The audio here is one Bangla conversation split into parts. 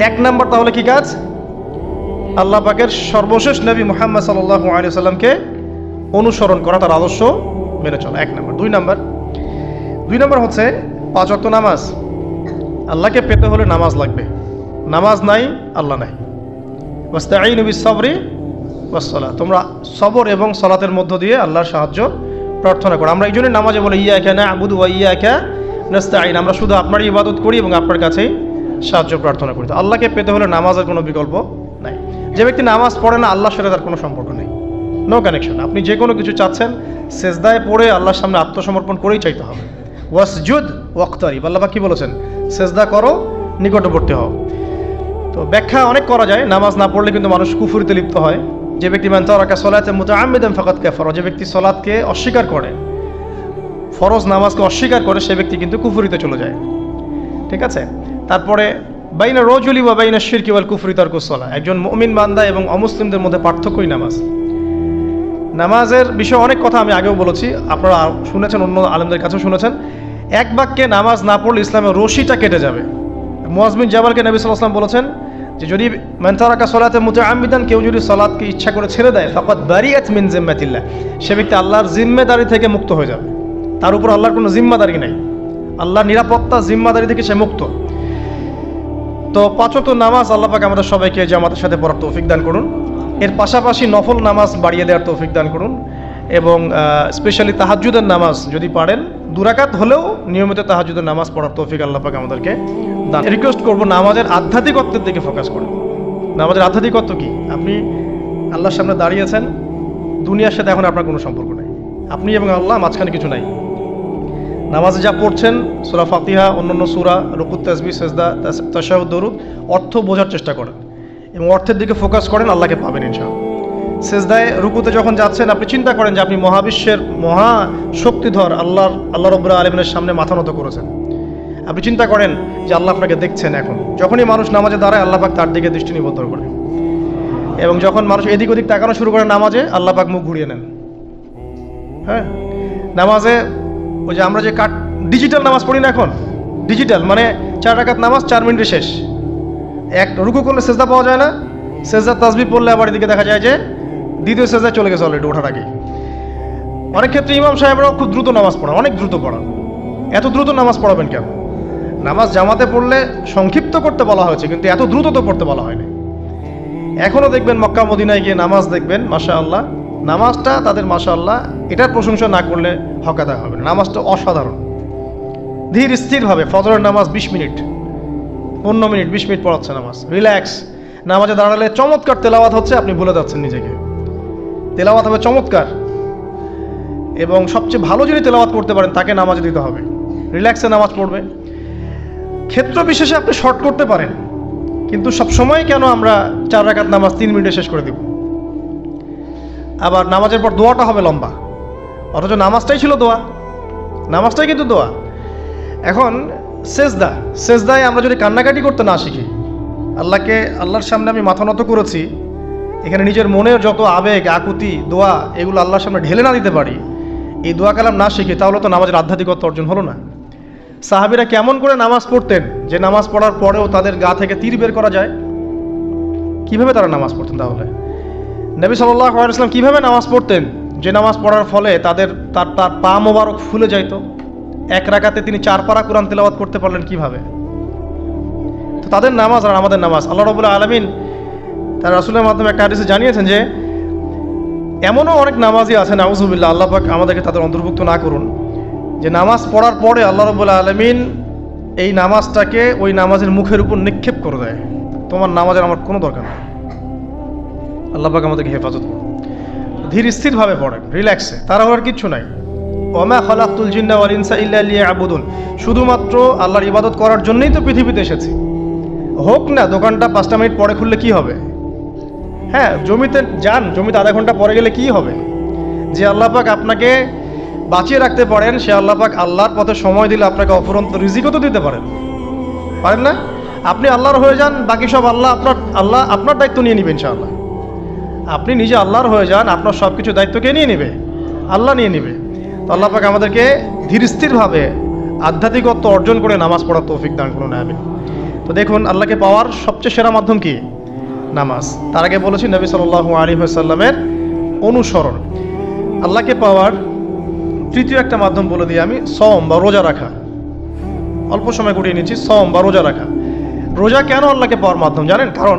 এক নাম্বার তাহলে কি কাজ? আল্লাহ পাকের সর্বশেষ নবী মোহাম্মদ সাল্লাহ আলী সাল্লামকে অনুসরণ করা, তার আদর্শ মেনে চলা। এক নম্বর। দুই নাম্বার। দুই নম্বর হচ্ছে পাঁচ অক্ত নামাজ। আল্লাহকে পেতে হলে নামাজ লাগবে। নামাজ নাই, আল্লাহ নাই। ওয়াস্তাঈন নবী সবরি ওয়াসলা তোমরা সবর এবং সলাতের মধ্য দিয়ে আল্লাহর সাহায্য প্রার্থনা করো। আমরা এই জন্যই নামাজে বলি ইয়া একা না আবুদু ওয়া ইয়া একা নাস্তাঈন। আমরা শুধু আপনারই ইবাদত করি এবং আপনার কাছেই সাহায্য প্রার্থনা করি আল্লাহকে পেতে হলে নামাজের কোনো বিকল্প নাই। যে ব্যক্তি নামাজ পড়ে না, আল্লাহর সাথে তার কোনো সম্পর্ক নেই। নো কানেকশন আপনি যে কোনো কিছু চাচ্ছেন, সেজদায় পড়ে আল্লাহর সামনে আত্মসমর্পণ করেই চাইতে হবে। ওয়াসজুদ ওয়াক্তারিব। আল্লাহ কি বলেছেন? সেজদা করো, নিকটবর্তী হও। তো ব্যাখ্যা অনেক করা যায়। নামাজ না পড়লে কিন্তু মানুষ কুফুরিতে লিপ্ত হয়। যে ব্যক্তি মান তারাকা সলাতে মুতা আমিদান ফাকাত কাফার। যে ব্যক্তি সলাৎকে অস্বীকার করে, ফরজ নামাজকে অস্বীকার করে, সে ব্যক্তি কিন্তু কুফুরিতে চলে যায়। ঠিক আছে? তারপরে বাইনা রজুলি বা বাইনা শিরকি ওয়াল কুফরি তার কুসলা একজন মুমিন বান্দা এবং অমুসলিমদের মধ্যে পার্থক্যই নামাজ। নামাজের বিষয়ে অনেক কথা আমি আগেও বলেছি, আপনারা শুনেছেন, অন্য আলেমদের কাছেও শুনেছেন। এক বাক্যে নামাজ না পড়লে ইসলামের রশিটা কেটে যাবে। মোয়াজমিন জাবালকে নবী সাল্লাম বলেছেন যে, যদি মেন্তারাকা সলাতে মুতে আমিদান কেউ যদি সলাৎকে ইচ্ছা করে ছেড়ে দেয় ফকত বারিয়াত মিন জিম্মাতিল্লাহ। সে ব্যক্তি আল্লাহর জিম্মেদারি থেকে মুক্ত হয়ে যাবে। তার উপর আল্লাহর কোনো জিম্মাদারি নাই। আল্লাহর নিরাপত্তা জিম্মাদারি থেকে সে মুক্ত। তো পাঁচত নামাজ আল্লাহ পাক আমাদের সবাইকে জামাতের সাথে পড়ার তৌফিক দান করুন। এর পাশাপাশি নফল নামাজ বাড়িয়ে দেওয়ার তৌফিক দান করুন এবং স্পেশালি তাহাজুদের নামাজ যদি পারেন দুরাকাত হলেও নিয়মিত তাহাজুদের নামাজ পড়ার তৌফিক আল্লাহ পাক আমাদেরকে দান রিকোয়েস্ট করব নামাজের আধ্যাত্মিকত্বের দিকে ফোকাস করুন নামাজের আধ্যাত্মিকত্ব কি? আপনি আল্লাহর সামনে দাঁড়িয়েছেন দুনিয়ার সাথে এখন আপনার কোনো সম্পর্ক নেই। আপনি এবং আল্লাহ মাঝখানে কিছু নাই। নামাজে যা পড়ছেন, সুরা ফাতিহা, অন্যান্য সুরা, রকুত তাসবি সেজদা তাশাহুদ, দরুদ, অর্থ বোঝার চেষ্টা করেন এবং অর্থের দিকে ফোকাস করেন, আল্লাহকে পাবেন ইনশাআল্লাহ। সেজদায়, রুকুতে যখন যাচ্ছেন, আপনি চিন্তা করেন যে আপনি মহাবিশ্বের মহা শক্তিধর, আল্লাহর, আল্লাহ রব্বুল আলমিনের সামনে মাথা নত করেছেন। আপনি চিন্তা করেন যে আল্লাহ আপনাকে দেখছেন এখন। যখনই মানুষ নামাজে দাঁড়ায়, আল্লাহ পাক তার দিকে দৃষ্টি নিবদ্ধ করে। এবং যখন মানুষ এদিক ওদিক তাকানো শুরু করে নামাজে, আল্লাহ পাক মুখ ঘুরিয়ে নেন। হ্যাঁ? নামাজে ওই যে আমরা যে কাট ডিজিটাল নামাজ পড়ি না এখন? ডিজিটাল মানে চার রাকাত নামাজ, চার মিনিটে শেষ। এক, রুকু করলে সেজদা পাওয়া যায় না। সেজদা তাসবি পড়লে আবার এদিকে দেখা যায় যে দ্বিতীয় সেজদা চলে গেছে অলরেডি ওঠার আগে অনেক ক্ষেত্রে ইমাম সাহেবরাও খুব দ্রুত নামাজ পড়ান, অনেক দ্রুত পড়ান। এত দ্রুত নামাজ পড়াবেন কেন? নামাজ জামাতে পড়লে সংক্ষিপ্ত করতে বলা হয়েছে, কিন্তু এত দ্রুত তো পড়তে বলা হয়নি। এখনও দেখবেন মক্কা, মদিনায় গিয়ে নামাজ দেখবেন মাশা আল্লাহ নামাজটা তাদের মাশা আল্লাহ এটার প্রশংসা না করলে হকাদা হবে নামাজটা অসাধারণ। ধীর স্থিরভাবে ফজরের নামাজ বিশ মিনিট, পনেরো মিনিট, বিশ মিনিট পড়াচ্ছে নামাজ। রিল্যাক্স নামাজে দাঁড়ালে চমৎকার তেলাওয়াত হচ্ছে, আপনি ভুলে যাচ্ছেন নিজেকে। তেলাওয়াত হবে চমৎকার। এবং সবচেয়ে ভালো যিনি তেলাওয়াত করতে পারেন, তাকে নামাজে দিতে হবে। রিল্যাক্সে নামাজ পড়বে। ক্ষেত্র বিশেষে আপনি শর্ট করতে পারেন। কিন্তু সব সময় কেন আমরা চার রাকাত নামাজ তিন মিনিটে শেষ করে দেব? আবার নামাজের পর দোয়াটা হবে লম্বা। অথচ নামাজটাই ছিল দোয়া। নামাজটাই কিন্তু দোয়া। এখন সেজদা। সেজদায় আমরা যদি কান্নাকাটি করতে না শিখি, আল্লাহকে, আল্লাহর সামনে আমি মাথা নত করেছি, এখানে নিজের মনের যত আবেগ, আকুতি, দোয়া, এগুলো আল্লাহর সামনে ঢেলে না দিতে পারি, এই দোয়া কালাম না শিখি, তাহলে তো নামাজের আধ্যাত্মিকত্ব অর্জন হলো না। সাহাবিরা কেমন করে নামাজ পড়তেন, যে নামাজ পড়ার পরেও তাদের গা থেকে তীর বের করা যায়? কীভাবে তারা নামাজ পড়তেন তাহলে? নবী সাল্লাহ আলাইসলাম কীভাবে নামাজ পড়তেন? যে নামাজ পড়ার ফলে তাদের তার তার পা মোবারক ফুলে যাইতো। এক রাকাতে তিনি চার পারা কোরআন তেলাওয়াত করতে পারলেন কীভাবে? তো তাদের নামাজ আর আমাদের নামাজ। আল্লাহ রবুল্লাহ আলমিন তার রাসুলের মাধ্যমে একটা হাদিসে জানিয়েছেন যে, এমনও অনেক নামাজি আছে নাউজুবিল্লাহ, আল্লাহ পাক আমাদেরকে তাদের অন্তর্ভুক্ত না করুন। যে নামাজ পড়ার পরে আল্লাহ রবুল্লাহ আলমিন এই নামাজটাকে ওই নামাজের মুখের উপর নিক্ষেপ করে দেয়। তোমার নামাজের আমার কোনো দরকার নেই। আল্লাহ পাক আমাদেরকে হেফাজত করুন। ধীর স্থিরভাবে পড়েন রিল্যাক্সে তারা হওয়ার কিচ্ছু নাই। ওমা খালাকুল জিন্না ওয়াল ইনসা ইল্লা লিয়াবুদুন। শুধুমাত্র আল্লাহর ইবাদত করার জন্যই তো পৃথিবীতে এসেছি। হোক না, দোকানটা পাঁচটা মিনিট পরে খুললে কি হবে? হ্যাঁ জমিতে যান, জমিতে আধা ঘণ্টা পরে গেলে কি হবে? যে আল্লাহ পাক আপনাকে বাঁচিয়ে রাখতে পারেন, সে আল্লাহ পাক আল্লাহর পথে সময় দিলে আপনাকে অফুরন্ত রিজিকও তো দিতে পারেন। পারেন না? আপনি আল্লাহর হয়ে যান, বাকি সব আল্লাহ আপনার আল্লাহ আপনার দায়িত্ব নিয়ে নেবেন ইনশাআল্লাহ। আপনি নিজে আল্লাহর হয়ে যান, আপনার সব কিছু দায়িত্ব কে নিয়ে নেবে? আল্লাহ নিয়ে নেবে। তো আল্লাহ পাক আমাদেরকে ধীর স্থিরভাবে আধ্যাত্মিকত্ব অর্জন করে নামাজ পড়ার তৌফিক দান করুন আমি তো দেখুন, আল্লাহকে পাওয়ার সবচেয়ে সেরা মাধ্যম কি? নামাজ। তার আগে বলেছি নবী সাল্লাল্লাহু আলাইহি ওয়াসাল্লামের অনুসরণ। আল্লাহকে পাওয়ার তৃতীয় একটা মাধ্যম বলে দিই আমি সম বা রোজা রাখা। অল্প সময় গুটিয়ে নিচ্ছি সম বা রোজা রাখা। রোজা কেন আল্লাহকে পাওয়ার মাধ্যম? জানেন? কারণ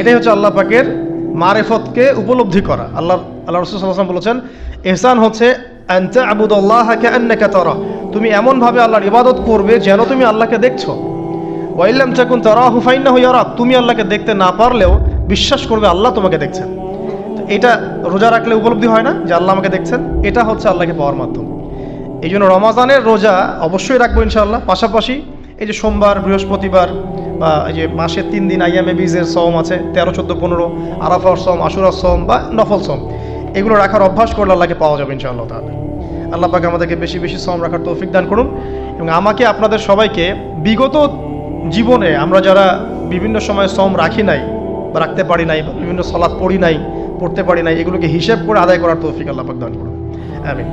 এটাই হচ্ছে আল্লাহ পাকের মারেফতকে উপলব্ধি করা। আল্লাহ আল্লাহ রসুল সাল্লাম বলেছেন, এহসান হচ্ছে আনতা আবুদুল্লাহকে আন্নাকা তারা। তুমি এমনভাবে আল্লাহর ইবাদত করবে যেন তুমি আল্লাহকে দেখছ। ওয়াইল্লাম চাকুন তারা হুফাইন্না হইয়ারা তুমি আল্লাহকে দেখতে না পারলেও বিশ্বাস করবে আল্লাহ তোমাকে দেখছেন। এটা রোজা রাখলে উপলব্ধি হয় না যে আল্লাহ আমাকে দেখছেন? এটা হচ্ছে আল্লাহকে পাওয়ার মাধ্যম। এই জন্য রমাজানের রোজা অবশ্যই রাখব ইনশাআল্লাহ। পাশাপাশি এই যে সোমবার, বৃহস্পতিবার বা এই যে মাসের তিন দিন আইয়ামে বীজের সম আছে, তেরো, চোদ্দ, পনেরো, আরাফার সম আশুরার সম বা নফল সম এগুলো রাখার অভ্যাস করলে আল্লাহকে পাওয়া যাবে ইনশাআল্লাহ তাহলে আল্লাহ পাকে আমাদেরকে বেশি বেশি সম রাখার তৌফিক দান করুন এবং আমাকে, আপনাদের সবাইকে বিগত জীবনে আমরা যারা বিভিন্ন সময় সম রাখি নাই বা রাখতে পারি নাই বা বিভিন্ন সলাৎ পড়ি নাই, পড়তে পারি নাই, এগুলোকে হিসেব করে আদায় করার তৌফিক আল্লাহ পাক দান করুন। আমি